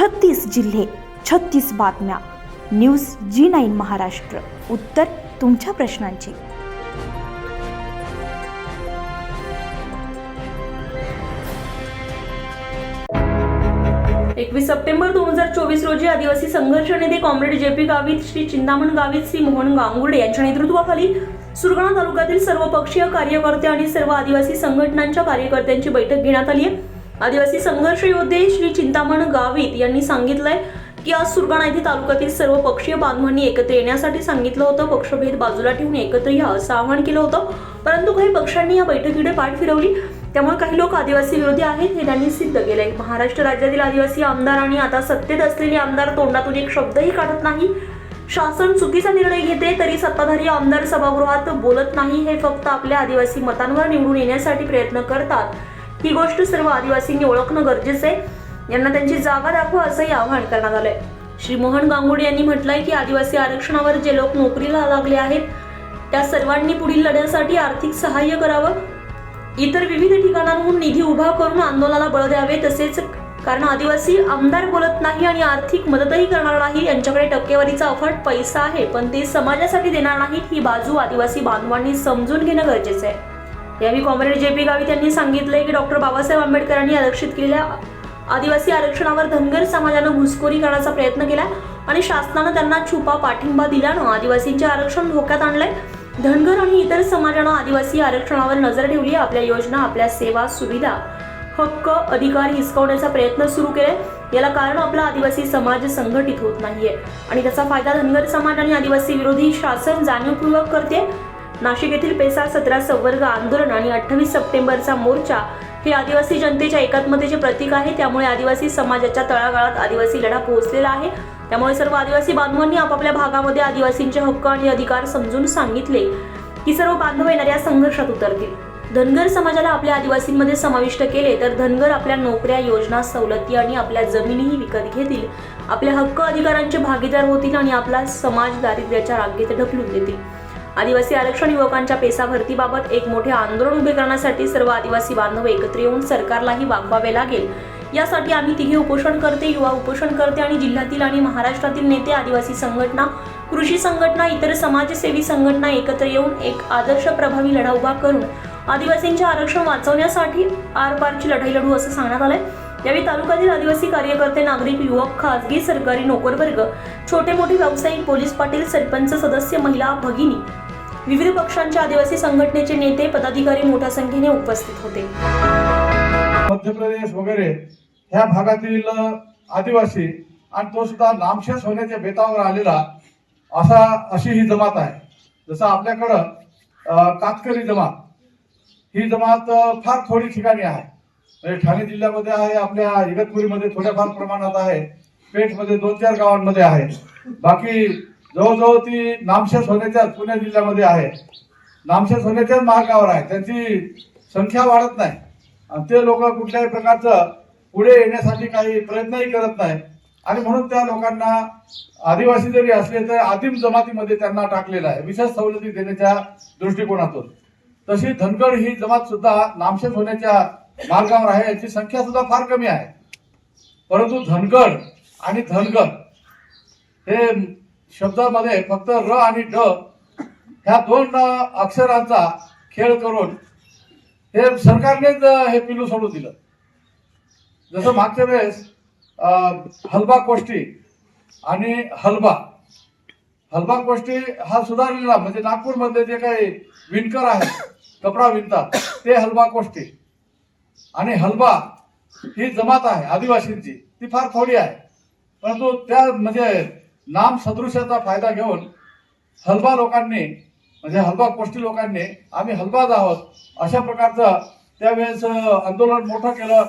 छत्तीस जिल्हे छत्तीस बातम्या. News G nine Maharashtra. उत्तर तुमच्या प्रश्नांची. एकवीस सप्टेंबर दोन हजार चोवीस रोजी आदिवासी संघर्ष नेते comrade J P Gavit Shri Chintaman Gavit Shri Mohan Gangurde यांच्या नेतृत्वाखाली सुरगाणा तालुक्यातील सर्व पक्षीय कार्यकर्ते आणि सर्व आदिवासी संघटनांच्या कार्यकर्त्यांची बैठक घेण्यात आली आहे. आदिवासी संघर्ष योद्धे श्री चिंतामण गावित यांनी सांगितलंय की आज सुरगाणा येथे तालुक्यातील सर्व पक्षीय बांधवांनी एकत्र येण्यासाठी सांगितलं होतं. पक्षभेद बाजूला ठेवून एकत्र या असं आवाहन केलं होतं. परंतु काही पक्षांनी या बैठकीकडे पाठ फिरवली. त्यामुळे काही लोक आदिवासी विरोधी आहेत हे त्यांनी सिद्ध केलंय. महाराष्ट्र राज्यातील आदिवासी आमदार आणि आता सत्तेत असलेले आमदार तोंडातून एक शब्दही काढत नाही. शासन चुकीचा निर्णय घेते तरी सत्ताधारी आमदार सभागृहात बोलत नाही हे फक्त आपल्या आदिवासी मतांवर निवडून येण्यासाठी प्रयत्न करतात. ही गोष्ट सर्व आदिवासींनी ओळखणं गरजेचं आहे. यांना त्यांची जागा दाखवा असंही आवाहन करण्यात आलंय. श्री मोहन गांगुडे यांनी म्हटलंय की आदिवासी आरक्षणावर जे लोक नोकरीला लागले आहेत त्या सर्वांनी पुढील लढ्यासाठी आर्थिक सहाय्य करावं. इतर विविध ठिकाणांहून निधी उभा करून आंदोलनाला बळ द्यावे तसेच कारण आदिवासी आमदार बोलत नाही आणि आर्थिक मदतही करणार नाही यांच्याकडे टक्केवारीचा अफाट पैसा आहे पण ते समाजासाठी देणार नाहीत ही बाजू आदिवासी बांधवांनी समजून घेणं गरजेचं आहे. यावेळी कॉम्रेड जे पी गावित यांनी सांगितले की डॉक्टर बाबासाहेब आंबेडकरांनी आरक्षित केलेल्या आदिवासी आरक्षणावर धनगर समाजानं घुसखोरी करण्याचा प्रयत्न केला आणि शासनानं त्यांना छुपा पाठिंबा दिल्यानं आदिवासींचे आरक्षण धोक्यात आणलंय. धनगर आणि इतर समाजानं आदिवासी आरक्षणावर नजर ठेवली आपल्या योजना आपल्या सेवा सुविधा हक्क अधिकार हिसकवण्याचा प्रयत्न सुरू केलाय. याला कारण आपला आदिवासी समाज संघटित होत नाहीये. आणि त्याचा फायदा धनगर समाज आणि आदिवासी विरोधी शासन जाणीवपूर्वक करते. नाशिक येथील पेसा सतरा संवर्ग आंदोलन आणि अठ्ठावीस सप्टेंबरचा मोर्चा हे आदिवासी जनतेच्या एकात्मतेचे प्रतीक आहे. त्यामुळे आदिवासी समाजाच्या तळागाळात आदिवासी लढा पोहोचलेला आहे. त्यामुळे सर्व आदिवासी बांधवांनी आपापल्या भागामध्ये आदिवासींचे हक्क आणि अधिकार समजून सांगितले. की सर्व बांधव येणाऱ्या संघर्षात उतरतील. धनगर समाजाला आपल्या आदिवासींमध्ये समाविष्ट केले तर धनगर आपल्या नोकऱ्या योजना सवलती आणि आपल्या जमिनीही विकत घेतील. आपल्या हक्क अधिकारांचे भागीदार होतील आणि आपला समाज दारिद्र्याच्या रांगेत ढकलून देतील. आदिवासी आरक्षण युवकांच्या पेसा भरतीबाबत एक मोठे आंदोलन उभे करण्यासाठी सर्व आदिवासी बांधव एकत्र येऊन सरकारलाही वागवावे लागेल. यासाठी आम्ही तिघे उपोषण करते युवा उपोषण करते आणि जिल्ह्यातील आणि महाराष्ट्रातील नेते आदिवासी संघटना कृषी संघटना इतर समाजसेवी संघटना एकत्र येऊन एक आदर्श प्रभावी लढा उभा करून आदिवासींचे आरक्षण वाचवण्यासाठी आरपारची लढाई लढू असं सांगण्यात आलंय. यावेळी तालुक्यातील आदिवासी कार्यकर्ते नागरिक युवक खासगी सरकारी नोकरवर्ग छोटे मोठे व्यावसायिक पोलीस पाटील सरपंच सदस्य महिला भगिनी विविध पक्षांच्या आदिवासी संघटनेचे नेते पदाधिकारी मोठ्या संख्येने उपस्थित होते. मध्य प्रदेश वगैरे ह्या भागातील आदिवासी आणि तो सुद्धा नामशेष होण्याच्या बेतावर आलेला असा अशी ही जमात आहे. जसं आपल्याकडं कातकरी जमात ही जमात फार थोडी ठिकाणी आहे. म्हणजे ठाणे जिल्ह्यामध्ये आहे आपल्या इगतपुरीमध्ये थोड्याफार प्रमाणात आहे पेठमध्ये दोन चार गावांमध्ये आहे. बाकी जवळजवळ ती नामशेष होण्याच्या पुणे जिल्ह्यामध्ये आहे. नामशेष होण्याच्याच मार्गावर आहे. त्यांची संख्या वाढत नाही. आणि ते लोक कुठल्याही प्रकारचं पुढे येण्यासाठी काही प्रयत्नही करत नाही. आणि म्हणून त्या लोकांना आदिवासी जरी असले तर आदिम जमातीमध्ये त्यांना टाकलेलं आहे. विशेष सवलती देण्याच्या दृष्टिकोनातून. तशी धनगड ही जमात सुद्धा नामशेष होण्याच्या मार्गावर आहे. याची संख्या सुद्धा फार कमी आहे. परंतु धनगड आणि धनगड हे शब्दामध्ये फक्त र आणि ड ह्या दोन अक्षरांचा खेळ करून हे सरकारनेच हे पिलू सोडून दिलं. जसं मागच्या वेळेस हलबा कोष्टी आणि हलबा हलबा कोष्टी हा सुधारलेला म्हणजे नागपूरमध्ये जे काही विणकर आहेत कपडा विणतात ते हलबा कोष्टी. आणि हलबा ही जमात आहे आदिवासींची ती फार थोडी आहे. परंतु त्या म्हणजे नाम सदृश्याचा फायदा घेऊन हलबा लोकांनी म्हणजे हलबा कोष्टी लोकांनी आम्ही हलबाज आहोत. अशा प्रकारचं त्यावेळेस आंदोलन मोठं केलं.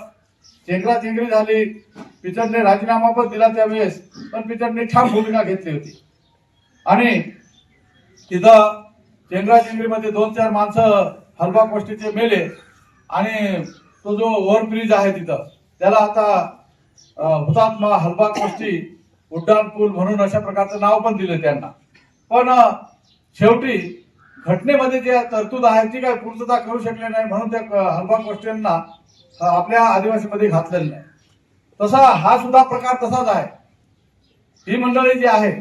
चेंगरा चेंगरी झाली. पिचडने राजीनामा पण दिला त्यावेळेस पण पिचडने ठाम भूमिका घेतली होती. आणि तिथं चेंगरा चेंगरीमध्ये दोन चार माणसं हलबा कोष्टीचे मेले. आणि तो जो ओव्हरब्रिज आहे तिथं त्याला आता हुतात्मा हलबा कोष्टी उड्डाण पूल म्हणून अशा प्रकारचं नाव पण दिलं त्यांना. पण शेवटी घटनेमध्ये जे तरतूद आहे ती काय पूर्तता करू शकले नाही म्हणून त्या क- हलबा आपल्या आदिवासीमध्ये घातलेलं नाही. तसा हा सुद्धा प्रकार तसाच आहे. ही मंडळी जी आहे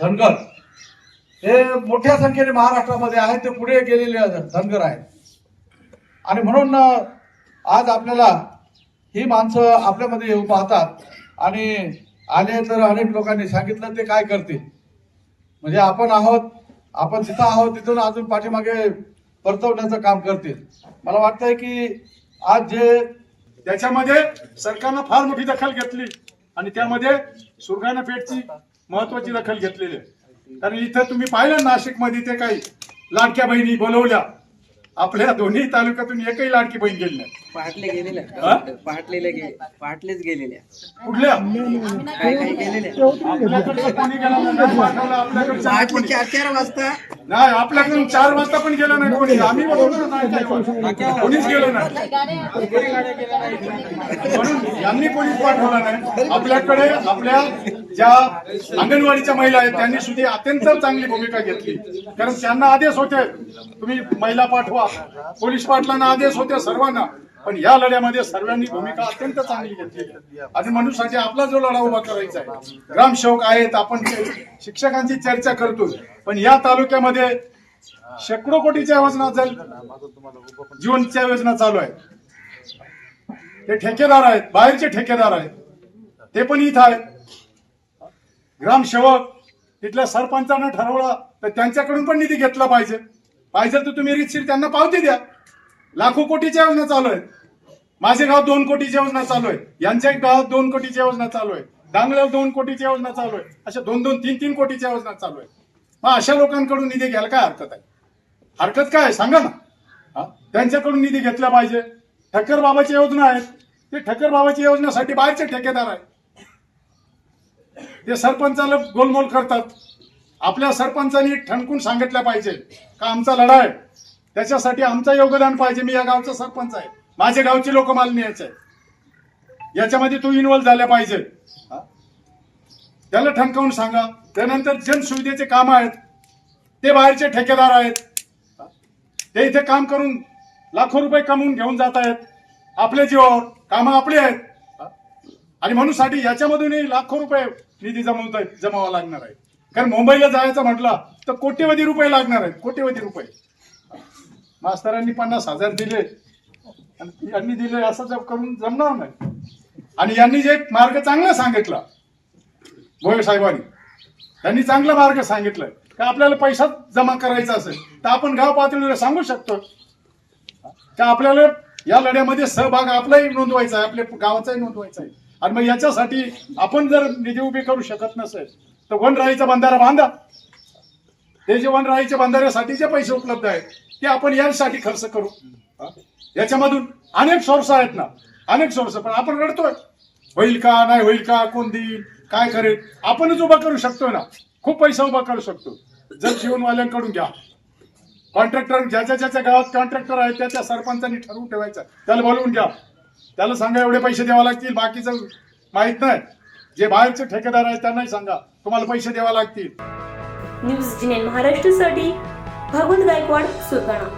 धनगर हे मोठ्या संख्येने महाराष्ट्रामध्ये आहेत ते पुढे गेलेले धनगर आहेत. आणि म्हणून आज आपल्याला ही माणसं आपल्यामध्ये येऊ पाहतात आणि आले तर अनेक लोकांनी सांगितलं ते काय करतील? म्हणजे आपण आहोत आपण तिथं आहोत तिथून अजून पाठीमागे परतवण्याचं काम करतील. मला वाटतंय की आज जे त्याच्यामध्ये सरकारनं फार मोठी दखल घेतली आणि त्यामध्ये सुरगाणा पेठची महत्वाची दखल घेतलेली आहे. कारण इथं तुम्ही पाहिलं नाशिकमध्ये ते काही लाडक्या बहिणी बोलवल्या. आपल्या दोन्ही तालुक्यातून एकही लाडकी बहीण गेली नाही. पहाटले गेलेल्या हा? पहाटलेल्या गे पहाटलेच गेलेल्या कुठल्या? काय काय गेलेल्या कोणी गेला नाही? पाठवलं कोणी. चार चार वाजता नाही आपल्याकडून चार वाजता पण गेलं नाही कोणी. आम्ही कोणीच गेलो नाही. म्हणून यांनी कोणीच पाठवलं नाही. आपल्याकडे आपल्या ज्या अंगणवाडीच्या महिला आहेत त्यांनी सुद्धा अत्यंत चांगली भूमिका घेतली. कारण त्यांना आदेश होते तुम्ही महिला पाठवा. पोलीस पाटलांना आदेश होते सर्वांना. पण या लढ्यामध्ये सर्वांनी भूमिका अत्यंत चांगली घेतली. आणि म्हणून आपला जो लढा उभा करायचा आहे ग्रामसेवक आहेत आपण शिक्षकांची चर्चा करतोय पण या तालुक्यामध्ये शेकडो कोटीच्या योजना जल जीवनच्या योजना चालू आहेत. ते ठेकेदार आहेत बाहेरचे ठेकेदार आहेत. ते पण इथं आहेत. ग्रामसेवक तिथल्या सरपंचानं ठरवलं तर त्यांच्याकडून पण निधी घेतला पाहिजे. पाहिजे तर तुम्ही रितशीर त्यांना पावती द्या. लाखो कोटीच्या योजना चालू आहेत. माझे गाव दोन कोटीची योजना चालू आहे यांच्या गावात दोन कोटीची योजना चालू आहे डांगल्यावर दोन कोटीची योजना चालू आहे अशा दोन दोन तीन तीन कोटीच्या योजना चालू आहे मग अशा लोकांकडून निधी घ्यायला काय हरकत आहे? हरकत काय आहे? सांगा ना. त्यांच्याकडून निधी घेतला पाहिजे. ठक्कर बाबाची योजना आहेत. ते ठक्कर बाबाची योजनेसाठी बाहेरचे ठेकेदार आहेत. ते सरपंचाला गोलमोल करतात. आपल्या सरपंचांनी ठणकून सांगितलं पाहिजे का आमचा लढा आहे. त्याच्यासाठी आमचं योगदान पाहिजे. मी या गावचा सरपंच आहे. माझे गावचे लोक मला न्यायचे याच्यामध्ये तू इन्व्हॉल्व झाल्या पाहिजे. त्याला ठणकावून सांगा. त्यानंतर जनसुविधेचे काम आहेत. ते बाहेरचे ठेकेदार आहेत. ते इथे काम करून लाखो रुपये कमवून घेऊन जात आहेत. आपल्या जीवावर कामं आपली आहेत. आणि म्हणून साठी याच्यामधूनही लाखो रुपये निधी जमवत आहेत जमावा लागणार आहे. कारण मुंबईला जायचं म्हटलं तर कोट्यवधी रुपये लागणार आहेत कोट्यवधी रुपये. मास्तरांनी पन्नास हजार दिले. यांनी दिले असं जप करून जमणार नाही. आणि यांनी जे मार्ग चांगला सांगितला भोये साहेबांनी त्यांनी चांगला मार्ग सांगितलाय. का आपल्याला पैसा जमा करायचा असेल तर आपण गाव पातळीवर सांगू शकतो. का आपल्याला या लढ्यामध्ये सहभाग आपलाही नोंदवायचा आहे आपल्या गावाचाही नोंदवायचा आहे. आणि मग याच्यासाठी आपण जर निधी उभी करू शकत नसेल तर वनराईचा बंधारा बांधा. ते जे वनराईच्या बंधाऱ्यासाठी जे पैसे उपलब्ध आहेत ते आपण यासाठी खर्च करू. याच्यामधून अनेक सोर्स आहेत ना. अनेक सोर्स पण आपण रडतोय. होईल का नाही होईल का कोण देईल काय करेल आपणच उभा करू शकतोय ना. खूप पैसा उभा करू शकतो. जल जीवनवाल्यांकडून घ्या. कॉन्ट्रॅक्टर ज्याच्या ज्याच्या गावात कॉन्ट्रॅक्टर आहेत त्या त्या सरपंचांनी ठरवून ठेवायचं. त्याला बोलवून घ्या. त्याला सांगा एवढे पैसे द्यावे लागतील बाकीचं माहीत नाही. जे बाहेरचे ठेकेदार आहेत त्यांनाही सांगा तुम्हाला पैसे द्यावे लागतील. न्यूज जिनेन महाराष्ट्रासाठी भागवत गायकवाड सुरगाणा.